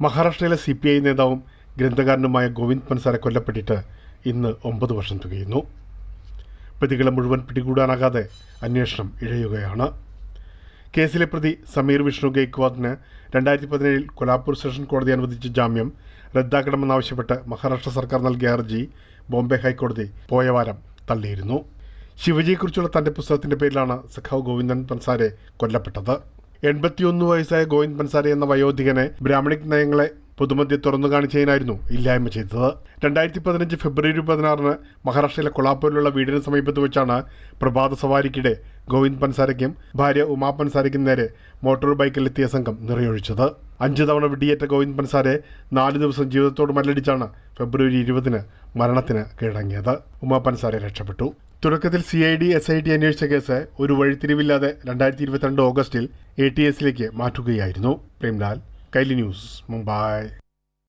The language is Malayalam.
മഹാരാഷ്ട്രയിലെ സി പി ഐ നേതാവും ഗ്രന്ഥകാരനുമായ ഗോവിന്ദ് പൻസാര കൊല്ലപ്പെട്ടിട്ട് ഇന്ന് ഒമ്പത് വർഷം തികയുന്നു. പ്രതികളെ മുഴുവൻ പിടികൂടാനാകാതെ അന്വേഷണം ഇഴയുകയാണ്. കേസിലെ പ്രതി സമീർ വിഷ്ണു ഗെയ്ക്വാദിന് രണ്ടായിരത്തി പതിനേഴിൽ കൊലാപൂർ സെഷൻ കോടതി അനുവദിച്ച ജാമ്യം റദ്ദാക്കണമെന്നാവശ്യപ്പെട്ട് മഹാരാഷ്ട്ര സർക്കാർ നൽകിയ ഹർജി ബോംബെ ഹൈക്കോടതി പോയ വാരം തള്ളിയിരുന്നു. ശിവജിയെക്കുറിച്ചുള്ള തന്റെ പുസ്തകത്തിന്റെ പേരിലാണ് സഖാവ് ഗോവിന്ദൻ പൻസാരെ കൊല്ലപ്പെട്ടത്. എൺപത്തിയൊന്ന് വയസ്സായ ഗോവിന്ദ് പൻസാരി എന്ന വയോധികനെ ബ്രാഹ്മണിക് നയങ്ങളെ പുതുമധ്യ തുറന്നു കാണിച്ചതിനായിരുന്നു ഇല്ലായ്മ ചെയ്തത്. രണ്ടായിരത്തി പതിനഞ്ച് ഫെബ്രുവരി പതിനാറിന് മഹാരാഷ്ട്രയിലെ കൊളാപ്പൂരിലുള്ള വീടിന് സമീപത്ത് വെച്ചാണ് പ്രഭാത സവാരിക്കിടെ ഗോവിന്ദ് പൻസാരയ്ക്കും ഭാര്യ ഉമാ പൻസാരയ്ക്കും നേരെ മോട്ടോർ ബൈക്കിലെത്തിയ സംഘം നിറയൊഴിച്ചത്. അഞ്ചു തവണ വെടിയേറ്റ ഗോവിന്ദ് പൻസാരെ നാല് ദിവസം ജീവിതത്തോട് മല്ലടിച്ചാണ് ഫെബ്രുവരി ഇരുപതിന് മരണത്തിന് കീഴടങ്ങിയത് ഉമാ പൻസാരെ രക്ഷപ്പെട്ടു. തുടക്കത്തിൽ C I D S I T അന്വേഷിച്ച കേസ് ഒരു വഴിത്തിരിവില്ലാതെ രണ്ടായിരത്തി ഇരുപത്തിരണ്ട് ഓഗസ്റ്റിൽ എ ടി എസിലേക്ക് മാറ്റുകയായിരുന്നു. പ്രേംലാൽ കൈലി ന്യൂസ് മുംബൈ.